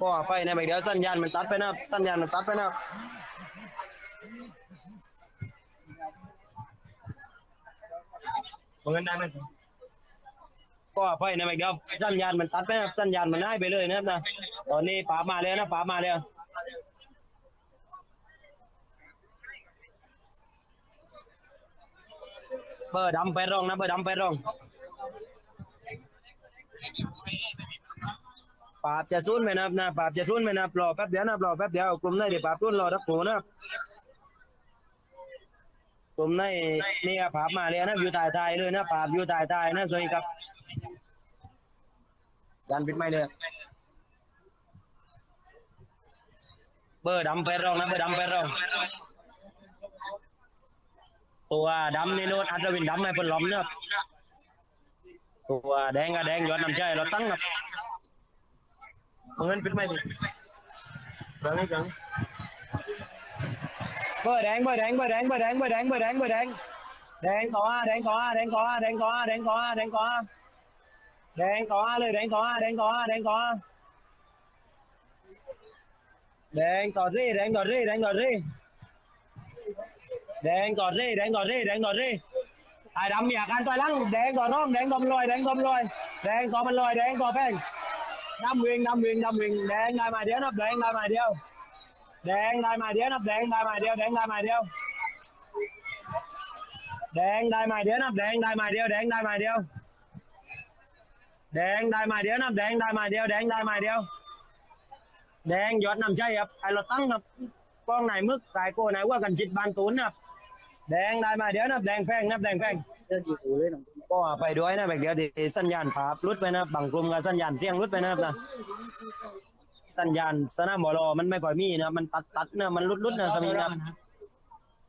ก็ไปในใบเดียวสัญญาณมันตัดไปนะสัญญาณมันตัดไปนะเงินได้ไหมก็ไปในใบเดียวสัญญาณมันตัดไปนะสัญญาณมันหายไปเลยนะครับนะตอนนี้ป๋ามาแล้วนะป๋ามาแล้วเบอร์ดำไปร่องนะเบอร์ดำไปร่อง ปราบจะสู้นไหมนะครับนะปราบจะสู้นไหมนะครับรอแป๊บเดียวนะครับรอแป๊บเดียวกลุ่มไหนเดี๋ยวปราบรุ่นรอรับหนูนะครับกลุ่มไหนนี่ครับปราบมาเลยนะอยู่ตายตายเลยนะปราบอยู่ตายตายนะสวัสดีครับยันปิดไม่เลยเบอร์ดำไปรองนะเบอร์ดำไปรองตัวดำนี่โน้ตอัศวินดำให้เพิ่นล้อมเนะตัวแดงกับแดงยอดน้ำใจเราตั้งครับเงินปิ ดไม่ดิเบอร์นี้จังเบอร์แดงเบอร์แดงเบอร์แดงเบอร์แดงเบอร์แดงเบอร์แดงเบอร์แดงแดงต่อแดงต่อแดงต่อแดงต่อแดงต่อแดงต่อแดงต่อเลยแดงต่อแดงต่อแดงต่อแดงต่อรีแดงต่อรีแดงต่อรีแดงต่อรีแดงต่อรีแดงต่อรีไอ้ดำมีอาการต่อยหลังแดงต่อน้องแดงต่อมันลอยแดงต่อมันลอยแดงต่อมันลอยแดงต่อแป้งน้ำวิ่งน้ำวิ่งน้ำวิ่งแดง ได้มาเดียวนับแดงได้มาเดียวแดงได้มาเดียวนับแดงได้มาเดียวแดงได้มาเดียวแดงได้มาเดียวนับแดงได้มาเดียวแดงได้มาเดี ก็ไปด้วยนะแบบเดียวที่สัญญาณภาพรุดไปนะบางกลุ่มกับสัญญาณเสียงรุดไปนะครับนะสัญญาณสนามบอลมันไม่ค่อยมีนะมันตัดตัดนะมันรุดรุดนะสมิงนะ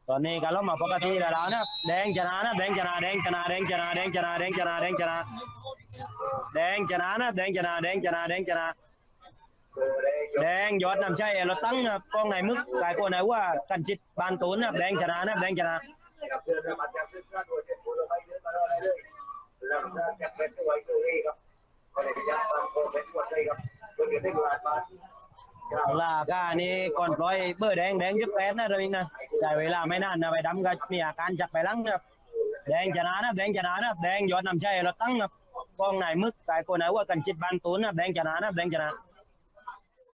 ตอนนี้การเรามาปกติแล้วนะแดงชนะนะแดงชนะแดงชนะแดงชนะแดงชนะแดงชนะแดงชนะแดงชนะนะแดงชนะแดงชนะแดงชนะแดงยอดนำใช่เราตั้งนะกองไหนมึกกายโกไหนว่ากันจิตบานตูนนะแดงชนะนะแดงชนะ เยอะมาอะไรเลยแล้วจะเป็นตัวไอตัวเอครับก็เลยอยากทำโปรเป็นตัวใจครับโดยเฉพาะหลาบาลากานี่ก่อนปล่อยเบอร์แดงแดงยุบแปดนะเราเองนะใช้เวลาไม่นานนะไปดำก็มีอาการจับไปลังนะครับแดงชนะนะแดงชนะนะแดงยอดนำใจเราตั้งนะกองไหนมึกกายคนไหนว่ากันจิตบานตูนนะแดงชนะนะแดงชนะ